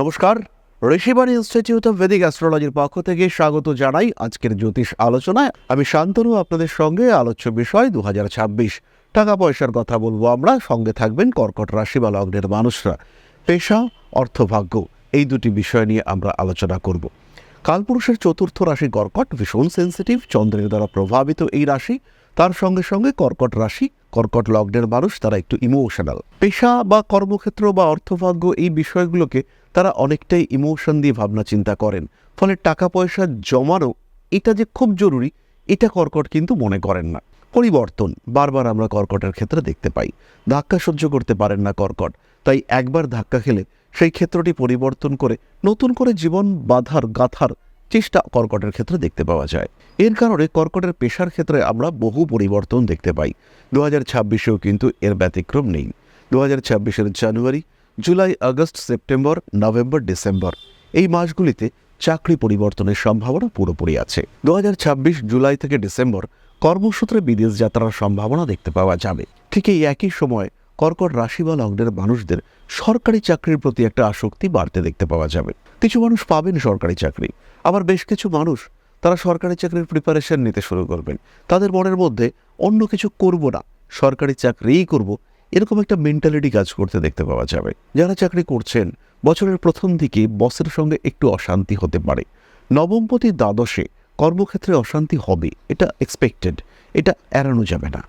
নমস্কার, Rishibani institute of Vedic অ্যাস্ট্রোলজির পক্ষ থেকে স্বাগত জানাই আজকের জ্যোতিষ আলোচনায়। আমি শান্তনু, আপনাদের সঙ্গে আলোচ্য বিষয় দু হাজার ছাব্বিশ। টাকা পয়সার কথা বলব আমরা, সঙ্গে থাকবেন কর্কট রাশি বা লগ্নের মানুষরা। পেশা, অর্থভাগ্য, এই দুটি বিষয় নিয়ে আমরা আলোচনা করব। কালপুরুষের চতুর্থ রাশি কর্কট, ভীষণ সেন্সিটিভ চন্দ্রের দ্বারা প্রভাবিত এই রাশি। তার সঙ্গে সঙ্গে কর্কট রাশি কর্কট লগ্নের মানুষ, তারা একটু ইমোশনাল পেশা বা কর্মক্ষেত্র বা অর্থভাগ্য এই বিষয়গুলোকে তারা অনেকটাই ইমোশন দিয়ে ভাবনা চিন্তা করেন। ফলে টাকা পয়সা জমানো এটা যে খুব জরুরি, এটা কর্কট কিন্তু মনে করেন না। পরিবর্তন, বারবার আমরা কর্কটের ক্ষেত্রে দেখতে পাই। ধাক্কা সহ্য করতে পারেন না কর্কট। তাই একবার ধাক্কা খেলে সেই ক্ষেত্রটি পরিবর্তন করে নতুন করে জীবন বাধার, গাথার চেষ্টা কর্কটের ক্ষেত্রে দেখতে পাওয়া যায়। এর কারণে কর্কটের পেশার ক্ষেত্রে আমরা বহু পরিবর্তন দেখতে পাই। দু হাজার ছাব্বিশেও কিন্তু এর ব্যতিক্রম নেই। দু হাজার ছাব্বিশের জানুয়ারি, জুলাই, আগস্ট, সেপ্টেম্বর, নভেম্বর, ডিসেম্বর এই মাসগুলিতে চাকরি পরিবর্তনের সম্ভাবনা পুরোপুরি আছে। দু হাজার ছাব্বিশ, জুলাই থেকে ডিসেম্বর কর্মসূত্রে বিদেশ যাত্রার সম্ভাবনা দেখতে পাওয়া যাবে। ঠিক এই একই সময় কর্কট রাশি বা লগ্নের মানুষদের সরকারি চাকরির প্রতি একটা আসক্তি বাড়তে দেখতে পাওয়া যাবে। কিছু মানুষ পাবেন সরকারি চাকরি। আবার বেশ কিছু মানুষ তারা সরকারি চাকরির প্রিপারেশন নিতে শুরু করবেন। তাদের মনের মধ্যে অন্য কিছু করব না, সরকারি চাকরিই করব, এরকম একটা মেন্টালিটি কাজ করতে দেখতে পাওয়া যাবে। যারা চাকরি করছেন, বছরের প্রথম দিকে বসের সঙ্গে একটু অশান্তি হতে পারে। নবমপতি দ্বাদশে কর্মক্ষেত্রে অশান্তি হবে, এটা এক্সপেক্টেড এটা এড়ানো যাবে না।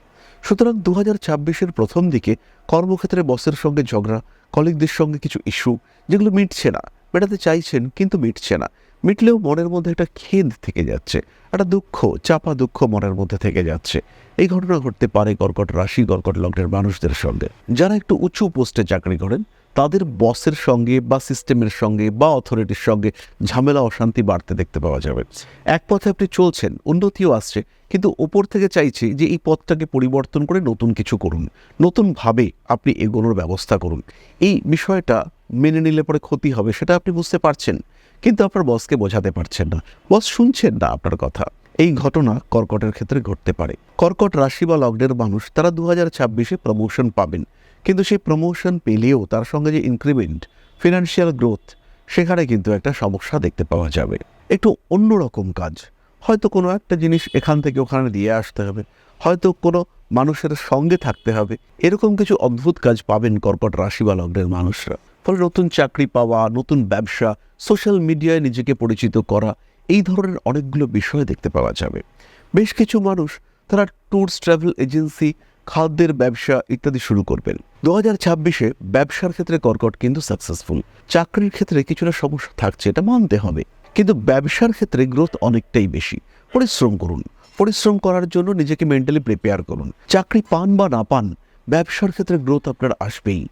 সুতরাং দু হাজার ছাব্বিশের প্রথম দিকে কর্মক্ষেত্রে বসের সঙ্গে ঝগড়া কলিগদের সঙ্গে কিছু ইস্যু যেগুলো মিটছে না মেটাতে চাইছেন কিন্তু মিটছে না। মিটলেও মনের মধ্যে একটা খেদ থেকে যাচ্ছে, একটা দুঃখ, চাপা দুঃখ মনের মধ্যে থেকে যাচ্ছে। এই ঘটনা ঘটতে পারে কর্কট রাশি, কর্কট লগ্নের মানুষদের সঙ্গে। যারা একটু উঁচু পোস্টে চাকরি করেন, তাদের বসের সঙ্গে বা সিস্টেমের সঙ্গে বা অথরিটির সঙ্গে ঝামেলা, অশান্তি বাড়তে দেখতে পাওয়া যাবে। এক পথে আপনি চলছেন, উন্নতিও আসছে, কিন্তু ওপর থেকে চাইছে যে এই পথটাকে পরিবর্তন করে নতুন কিছু করুন। নতুনভাবে আপনি এগোনোর ব্যবস্থা করুন। এই বিষয়টা মেনে নিলে পরে ক্ষতি হবে, সেটা আপনি বুঝতে পারছেন। কিন্তু আপনার বসকে বোঝাতে পারছেন না। বস শুনছেন না আপনার কথা। এই ঘটনা কর্কটের ক্ষেত্রে ঘটতে পারে। কর্কট রাশি বা লগ্নের মানুষ, তারা দু হাজার ছাব্বিশে প্রমোশন পাবেন। কিন্তু সেই প্রমোশন পেলেও তার সঙ্গে যে ইনক্রিমেন্ট ফিনান্সিয়াল গ্রোথ সেখানে কিন্তু একটা সমস্যা দেখতে পাওয়া যাবে। একটু অন্যরকম কাজ। হয়তো কোনো একটা জিনিস এখান থেকে ওখানে দিয়ে আসতে হবে। হয়তো কোনো মানুষের সঙ্গে থাকতে হবে। এরকম কিছু অদ্ভুত কাজ পাবেন কর্কট রাশি বা লগ্নের মানুষরা। ফলে নতুন চাকরি পাওয়া, নতুন ব্যবসা সোশ্যাল মিডিয়ায় নিজেকে পরিচিত করা, এই ধরনের অনেকগুলো বিষয় দেখতে পাওয়া যাবে। বেশ কিছু মানুষ তারা ট্যুরস ট্রাভেল এজেন্সি খাদ্যের ব্যবসা ইত্যাদি শুরু করবেন। দু হাজার ছাব্বিশে ব্যবসার ক্ষেত্রে কর্কট কিন্তু সাকসেসফুল চাকরির ক্ষেত্রে কিছুটা সমস্যা থাকছে, এটা মানতে হবে। কিন্তু ব্যবসার ক্ষেত্রে গ্রোথ অনেকটাই বেশি। পরিশ্রম করুন। পরিশ্রম করার জন্য নিজেকে মেন্টালি প্রিপেয়ার করুন। চাকরি পান বা না পান, ব্যবসার ক্ষেত্রে গ্রোথ আপনার আসবেই।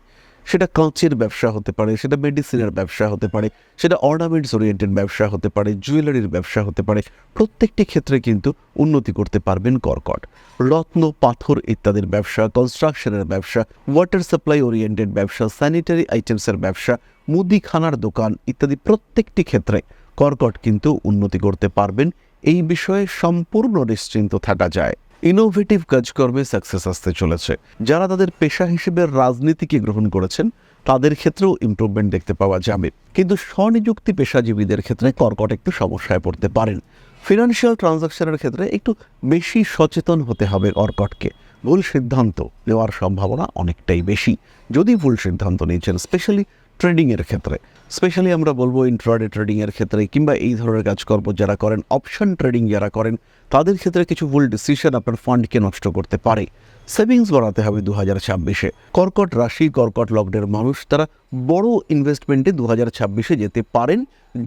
সেটা কাঁচের ব্যবসা হতে পারে, সেটা মেডিসিনের ব্যবসা হতে পারে, সেটা অর্নামেন্টস ওরিয়েন্টেড ব্যবসা হতে পারে জুয়েলারির ব্যবসা হতে পারে, প্রত্যেকটি ক্ষেত্রে কিন্তু উন্নতি করতে পারবেন কর্কট। রত্ন, পাথর ইত্যাদির ব্যবসা কনস্ট্রাকশনের ব্যবসা ওয়াটার সাপ্লাই ওরিয়েন্টেড ব্যবসা স্যানিটারি আইটেমসের ব্যবসা, মুদিখানার দোকান ইত্যাদি প্রত্যেকটি ক্ষেত্রে কর্কট কিন্তু উন্নতি করতে পারবেন। এই বিষয়ে সম্পূর্ণ নিশ্চিন্ত থাকা যায়। ইনোভেটিভ কাজকর্মে সাকসেস আসতে চলেছে। যারা তাদের পেশা হিসেবে রাজনীতিকে গ্রহণ করেছেন, তাদের ক্ষেত্রেও ইমপ্রুভমেন্ট দেখতে পাওয়া যাবে। কিন্তু স্বনিযুক্তি পেশাজীবীদের ক্ষেত্রে কর্কট একটু সমস্যায় পড়তে পারেন। ফিনান্সিয়াল ট্রানজাকশনের ক্ষেত্রে একটু বেশি সচেতন হতে হবে কর্কটকে। ভুল সিদ্ধান্ত নেওয়ার সম্ভাবনা অনেকটাই বেশি। যদি ভুল সিদ্ধান্ত নিয়েছেন স্পেশালি ট্রেডিংয়ের ক্ষেত্রে, স্পেশালি আমরা বলব ইন্ট্রাডে ট্রেডিংয়ের ক্ষেত্রে কিংবা এই ধরনের কাজকর্ম যারা করেন অপশন ট্রেডিং যারা করেন, তাদের ক্ষেত্রে কিছু ভুল ডিসিশন আপনার ফান্ডকে নষ্ট করতে পারে। সেভিংস বাড়াতে হবে দু হাজার ছাব্বিশে। কর্কট রাশি, কর্কট লগ্নের মানুষ, তারা বড় ইনভেস্টমেন্টে দু হাজার ছাব্বিশে যেতে পারেন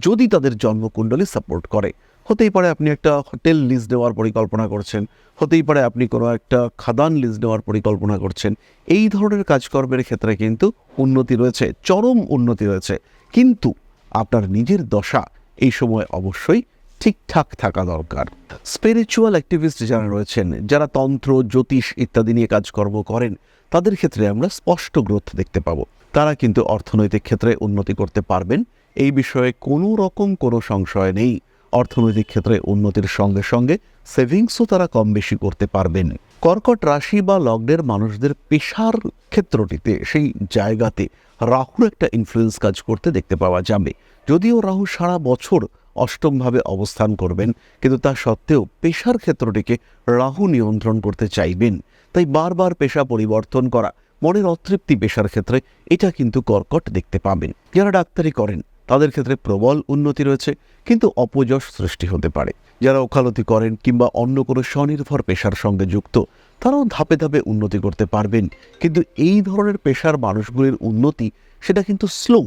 যদি তাদের জন্মকুণ্ডলী সাপোর্ট করে। হতেই পারে আপনি একটা হোটেল লিজ দেওয়ার পরিকল্পনা করছেন, হতেই পারে আপনি কোনো একটা খাদান লিজ নেওয়ার পরিকল্পনা করছেন। এই ধরনের কাজকর্মের ক্ষেত্রে কিন্তু উন্নতি রয়েছে, চরম উন্নতি রয়েছে। কিন্তু আপনার নিজের দশা এই সময় অবশ্যই ঠিকঠাক থাকা দরকার। স্পিরিচুয়াল অ্যাক্টিভিস্ট যারা রয়েছেন, যারা তন্ত্র, জ্যোতিষ ইত্যাদি নিয়ে কাজকর্ম করেন, তাদের ক্ষেত্রে আমরা স্পষ্ট গ্রোথ দেখতে পাবো। তারা কিন্তু অর্থনৈতিক ক্ষেত্রে উন্নতি করতে পারবেন, এই বিষয়ে কোনো রকম কোনো সংশয় নেই। অর্থনৈতিক ক্ষেত্রে উন্নতির সঙ্গে সঙ্গে সেভিংসও তারা কম বেশি করতে পারবেন। কর্কট রাশি বা লগ্নের মানুষদের পেশার ক্ষেত্রটিতে সেই জায়গাতে রাহুর একটা ইনফ্লুয়েন্স কাজ করতে দেখতে পাওয়া যাবে। যদিও রাহু সারা বছর অষ্টমভাবে অবস্থান করবেন, কিন্তু তা সত্ত্বেও পেশার ক্ষেত্রটিকে রাহু নিয়ন্ত্রণ করতে চাইবেন। তাই বারবার পেশা পরিবর্তন করা, মনের অতৃপ্তি পেশার ক্ষেত্রে এটা কিন্তু কর্কট দেখতে পাবেন। যারা ডাক্তারি করেন তাদের ক্ষেত্রে প্রবল উন্নতি রয়েছে, কিন্তু অপযশ সৃষ্টি হতে পারে। যারা ওকালতি করেন কিংবা অন্য কোনো স্বনির্ভর পেশার সঙ্গে যুক্ত, তারাও ধাপে ধাপে উন্নতি করতে পারবেন। কিন্তু এই ধরনের পেশার মানুষগুলির উন্নতি, সেটা কিন্তু স্লো।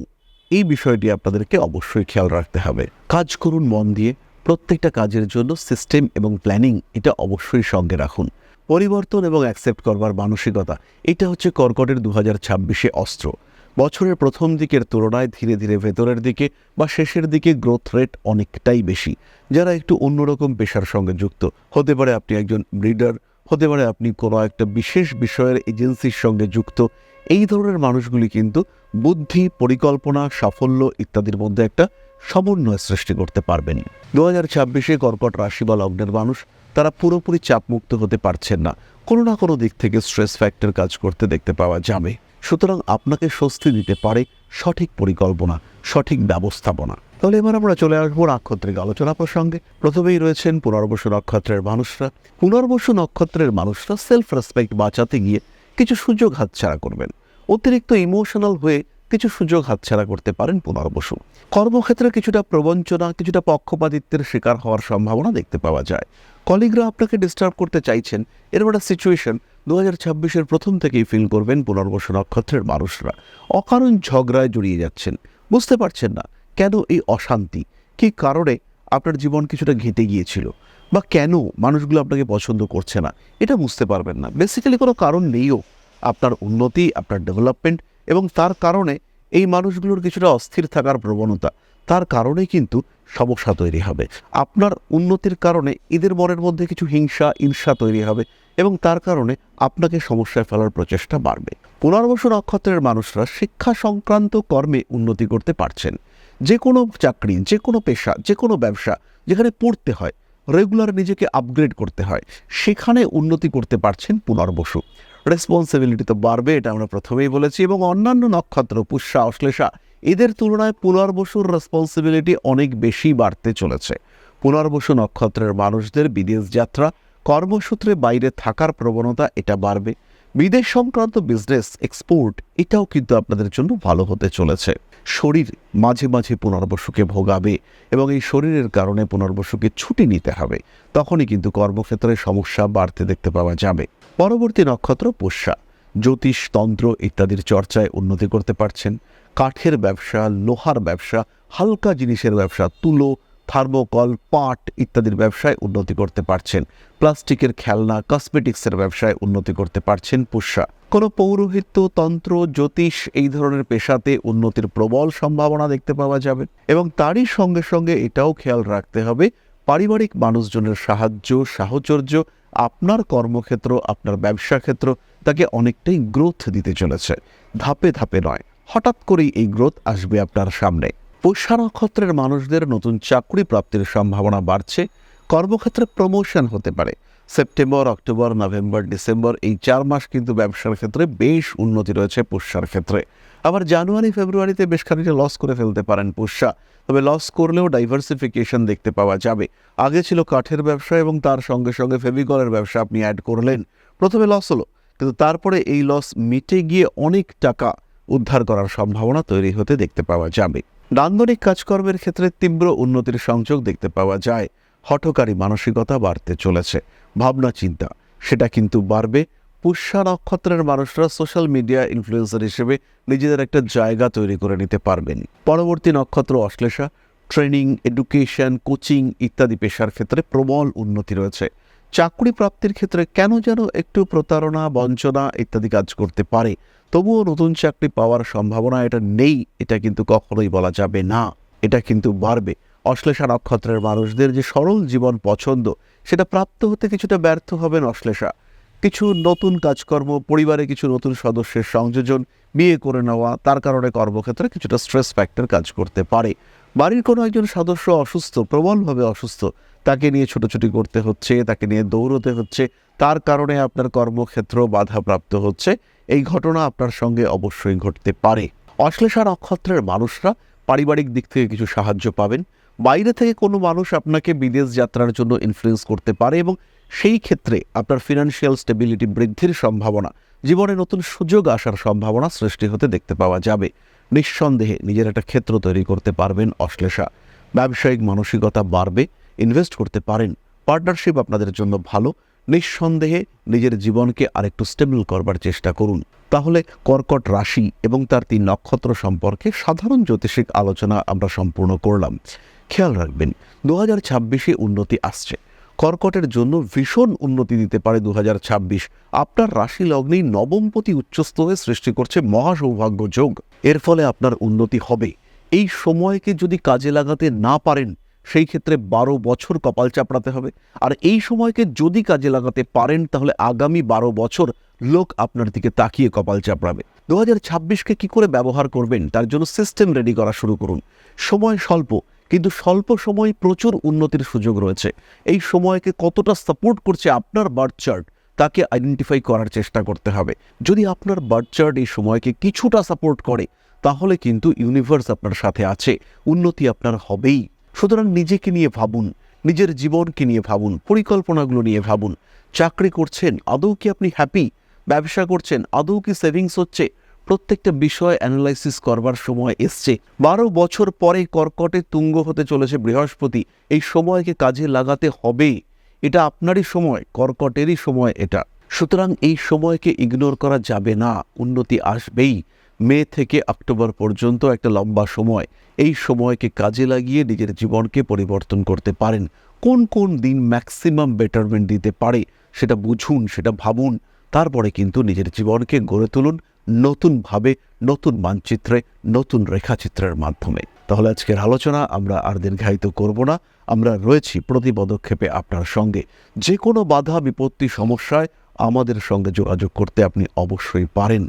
এই বিষয়টি আপনাদেরকে অবশ্যই খেয়াল রাখতে হবে। কাজ করুন মন দিয়ে। প্রত্যেকটা কাজের জন্য সিস্টেম এবং প্ল্যানিং, এটা অবশ্যই সঙ্গে রাখুন। পরিবর্তন এবং অ্যাকসেপ্ট করবার মানসিকতা, এটা হচ্ছে কর্কটের দু হাজার অস্ত্র। বছরের প্রথম দিকের তুলনায় ধীরে ধীরে ভেতরের দিকে বা শেষের দিকে গ্রোথ রেট অনেকটাই বেশি, যারা একটু অন্যরকম পেশার সঙ্গে যুক্ত। হতে পারে আপনি একজন ব্রিডার হতে পারে আপনি কোনো একটা বিশেষ বিষয়ের এজেন্সির সঙ্গে যুক্ত। এই ধরনের মানুষগুলি কিন্তু বুদ্ধি, পরিকল্পনা, সাফল্য ইত্যাদির মধ্যে একটা সমন্বয় সৃষ্টি করতে পারবেন। দু হাজার ছাব্বিশে কর্কট রাশি বা লগ্নের মানুষ, তারা পুরোপুরি চাপমুক্ত হতে পারছেন না। কোনো না কোনো দিক থেকে স্ট্রেস ফ্যাক্টর কাজ করতে দেখতে পাওয়া যাবে। সুতরাং আপনাকে স্বস্তি দিতে পারে সঠিক পরিকল্পনা, সঠিক ব্যবস্থাপনা। তাহলে এবার আমরা চলে আসব নক্ষত্রিক আলোচনা প্রসঙ্গে। প্রথমেই রয়েছেন পুনর্বসু নক্ষত্রের মানুষরা। পুনর্বসু নক্ষত্রের মানুষরা সেলফ রেসপেক্ট বাঁচাতে গিয়ে কিছু সুযোগ হাতছাড়া করবেন। অতিরিক্ত ইমোশনাল হয়ে কিছু সুযোগ হাতছাড়া করতে পারেন পুনর্বসু। কর্মক্ষেত্রে কিছুটা প্রবঞ্চনা, কিছুটা পক্ষপাতিত্বের শিকার হওয়ার সম্ভাবনা দেখতে পাওয়া যায়। কলিগরা আপনাকে ডিস্টার্ব করতে চাইছেন এরকম একটা সিচুয়েশন দু হাজার ছাব্বিশের প্রথম থেকেই ফিল করবেন পুনর্বস নক্ষত্রের মানুষরা। অকারণ ঝগড়ায় জড়িয়ে যাচ্ছেন। বুঝতে পারছেন না, কেন এই অশান্তি? কী কারণে আপনার জীবন কিছুটা ঘেঁটে গিয়েছিল? বা কেন মানুষগুলো আপনাকে পছন্দ করছে না? এটা বুঝতে পারবেন না। বেসিক্যালি কোনো কারণ নেইও আপনার উন্নতি, আপনার ডেভেলপমেন্ট এবং তার কারণে এই মানুষগুলোর কিছুটা অস্থির থাকার প্রবণতা। তার কারণে কিন্তু সমস্যা তৈরি হবে। আপনার উন্নতির কারণে এদের মনের মধ্যে কিছু হিংসা, ঈর্ষা তৈরি হবে এবং তার কারণে আপনাকে সমস্যায় ফেলার প্রচেষ্টা বাড়বে। পুনর্বসু নক্ষত্রের মানুষরা শিক্ষা সংক্রান্ত কর্মে উন্নতি করতে পারছেন। যে কোনো চাকরি, যে কোনো পেশা, যে কোনো ব্যবসা যেখানে পড়তে হয়, রেগুলার নিজেকে আপগ্রেড করতে হয়, সেখানে উন্নতি করতে পারছেন পুনর্বসু রেসপন্সিবিলিটি তো বাড়বে, এটা আমরা প্রথমেই বলেছি এবং অন্যান্য নক্ষত্র, পুষ্যা, অশ্লেষা এদের তুলনায় পুনর্বসুর রেসপন্সিবিলিটি অনেক বেশি বাড়তে চলেছে। পুনর্বসু নক্ষত্রের মানুষদের বিদেশ যাত্রা, কর্মসূত্রে বাইরে থাকার প্রবণতা এটা বাড়বে। বিদেশ সংক্রান্ত বিজনেস এক্সপোর্ট এটাও কিন্তু আপনাদের জন্য ভালো হতে চলেছে। শরীর মাঝে মাঝে পুনর্বসুকে ভোগাবে এবং এই শরীরের কারণে পুনর্বসুকে ছুটি নিতে হবে। তখনই কিন্তু কর্মক্ষেত্রে সমস্যা বাড়তে দেখতে পাওয়া যাবে। পরবর্তী নক্ষত্র পোষ্যা জ্যোতিষ, তন্ত্র ইত্যাদির চর্চায় উন্নতি করতে পারছেন। কাঠের ব্যবসা, লোহার ব্যবসা, হালকা জিনিসের ব্যবসা, তুলো, থার্মোকল, পাট ইত্যাদির ব্যবসায় উন্নতি করতে পারছেন। প্লাস্টিকের খেলনা, কসমেটিক্সের ব্যবসায় উন্নতি করতে পারছেন পুষ্যা কোনো পৌরোহিত্য, তন্ত্র, জ্যোতিষ এই ধরনের পেশাতে উন্নতির প্রবল সম্ভাবনা দেখতে পাওয়া যাবে এবং তারই সঙ্গে সঙ্গে এটাও খেয়াল রাখতে হবে, পারিবারিক মানুষজনের সাহায্য, সাহচর্য, আপনার কর্মক্ষেত্র, আপনার ব্যবসা ক্ষেত্র, তাকে অনেকটাই গ্রোথ দিতে চলেছে। ধাপে ধাপে নয়। হঠাৎ করেই এই গ্রোথ আসবে আপনার সামনে। পুষ্যা নক্ষত্রের মানুষদের নতুন চাকরি প্রাপ্তির সম্ভাবনা বাড়ছে। কর্মক্ষেত্রে প্রমোশন হতে পারে। সেপ্টেম্বর অক্টোবর নভেম্বর ডিসেম্বর এই চার মাস কিন্তু ব্যবসার ক্ষেত্রে বেশ উন্নতি রয়েছে পুষ্যার ক্ষেত্রে। আবার জানুয়ারি, ফেব্রুয়ারিতে বেশ খানিকটা লস করে ফেলতে পারেন পুষ্যা তবে লস করলেও ডাইভার্সিফিকেশন দেখতে পাওয়া যাবে। আগে ছিল কাঠের ব্যবসা এবং তার সঙ্গে সঙ্গে ফেভিকলের ব্যবসা আপনি অ্যাড করলেন। প্রথমে লস হলো, কিন্তু তারপরে এই লস মিটে গিয়ে অনেক টাকা উদ্ধার করার সম্ভাবনা তৈরি হতে দেখতে পাওয়া যাবে। নান্দনিক কাজকর্মের ক্ষেত্রে তীব্র উন্নতির সংযোগ দেখতে পাওয়া যায়। হঠকারী মানসিকতা বাড়তে চলেছে। ভাবনা, চিন্তা, সেটা কিন্তু বাড়বে। পুষ্যা নক্ষত্রের মানুষরা সোশ্যাল মিডিয়া ইনফ্লুয়েন্সার হিসেবে নিজেদের একটা জায়গা তৈরি করে নিতে পারবেন। পরবর্তী নক্ষত্র অশ্লেষা, ট্রেনিং, এডুকেশন, কোচিং ইত্যাদি পেশার ক্ষেত্রে প্রবল উন্নতি রয়েছে। চাকরি প্রাপ্তির ক্ষেত্রে কেন যেন একটু প্রতারণা, বঞ্চনা ইত্যাদি কাজ করতে পারে? তবুও নতুন চাকরি পাওয়ার সম্ভাবনা এটা নেই, এটা কিন্তু কখনোই বলা যাবে না। এটা কিন্তু বাড়বে। অশ্লেষা নক্ষত্রের মানুষদের যে সরল জীবন পছন্দ, সেটা প্রাপ্ত হতে কিছুটা ব্যর্থ হবেন অশ্লেষা। কিছু নতুন কাজকর্ম, পরিবারে কিছু নতুন সদস্যের সংযোজন, বিয়ে করে নেওয়া, তার কারণে কর্মক্ষেত্রে কিছুটা স্ট্রেস ফ্যাক্টর কাজ করতে পারে। বাড়ির কোনো একজন সদস্য অসুস্থ, প্রবলভাবে অসুস্থ তাকে নিয়ে ছোটাছুটি করতে হচ্ছে, তাকে নিয়ে দৌড়তে হচ্ছে, তার কারণে আপনার কর্মক্ষেত্র বাধাপ্রাপ্ত হচ্ছে। এই ঘটনা আপনার সঙ্গে অবশ্যই ঘটতে পারে। অশ্লেষা নক্ষত্রের মানুষরা পারিবারিক দিক থেকে কিছু সাহায্য পাবেন। বাইরে থেকে কোনো মানুষ আপনাকে বিদেশ যাত্রার জন্য ইনফ্লুয়েন্স করতে পারে এবং সেই ক্ষেত্রে আপনার ফিনান্সিয়াল স্টেবিলিটি বৃদ্ধির সম্ভাবনা, জীবনে নতুন সুযোগ আসার সম্ভাবনা সৃষ্টি হতে দেখতে পাওয়া যাবে। নিঃসন্দেহে নিজের একটা ক্ষেত্র তৈরি করতে পারবেন অশ্লেষা। ব্যবসায়িক মানসিকতা বাড়বে ইনভেস্ট করতে পারেন। পার্টনারশিপ আপনাদের জন্য ভালো। নিঃসন্দেহে নিজের জীবনকে আরেকটু স্টেবল করবার চেষ্টা করুন। তাহলে কর্কট রাশি এবং তার তিন নক্ষত্র সম্পর্কে সাধারণ জ্যোতিষিক আলোচনা আমরা সম্পূর্ণ করলাম। খেয়াল রাখবেন, দু হাজার ছাব্বিশে উন্নতি আসছে। কর্কটের জন্য ভীষণ উন্নতি দিতে পারে দু হাজার ছাব্বিশ। আপনার রাশি লগ্নেই নবমপতি উচ্চস্থ হয়ে সৃষ্টি করছে মহাসৌভাগ্য যোগ। এর ফলে আপনার উন্নতি হবে। এই সময়কে যদি কাজে লাগাতে না পারেন সেই ক্ষেত্রে বারো বছর কপাল চাপড়াতে হবে। আর এই সময়কে যদি কাজে লাগাতে পারেন, তাহলে আগামী বারো বছর লোক আপনার দিকে তাকিয়ে কপাল চাপড়াবে। দু হাজার ছাব্বিশকে কী করে ব্যবহার করবেন? তার জন্য সিস্টেম রেডি করা শুরু করুন। সময় স্বল্প, কিন্তু স্বল্প সময় প্রচুর উন্নতির সুযোগ রয়েছে। এই সময়কে কতটা সাপোর্ট করছে আপনার বার্থ চার্ট তাকে আইডেন্টিফাই করার চেষ্টা করতে হবে। যদি আপনার বার্থ চার্ট এই সময়কে কিছুটা সাপোর্ট করে, তাহলে কিন্তু ইউনিভার্স আপনার সাথে আছে। উন্নতি আপনার হবেই। সুতরাং নিজেকে নিয়ে ভাবুন, নিজের জীবনকে নিয়ে ভাবুন, পরিকল্পনাগুলো নিয়ে ভাবুন। চাকরি করছেন, আদৌ কি আপনি হ্যাপি ব্যবসা করছেন, আদৌ কি সেভিংস হচ্ছে? প্রত্যেকটা বিষয় অ্যানালাইসিস করবার সময় এসছে। বারো বছর পরে কর্কটে তুঙ্গ হতে চলেছে বৃহস্পতি। এই সময়কে কাজে লাগাতে হবে। এটা আপনারই সময়, কর্কটেরই সময় এটা। সুতরাং এই সময়কে ইগনোর করা যাবে না। উন্নতি আসবেই। মে থেকে অক্টোবর পর্যন্ত একটা লম্বা সময়। এই সময়কে কাজে লাগিয়ে নিজের জীবনকে পরিবর্তন করতে পারেন। কোন কোন দিন ম্যাক্সিমাম বেটারমেন্ট দিতে পারে সেটা বুঝুন, সেটা ভাবুন। তারপরে কিন্তু নিজের জীবনকে গড়ে তুলুন নতুনভাবে, নতুন মানচিত্রে, নতুন রেখাচিত্রের মাধ্যমে। তাহলে আজকের আলোচনা আমরা আর দীর্ঘায়িত করব না। আমরা রয়েছি প্রতি পদক্ষেপে আপনার সঙ্গে। যে কোনো বাধা, বিপত্তি, সমস্যায় আমাদের সঙ্গে যোগাযোগ করতে আপনি অবশ্যই পারেন।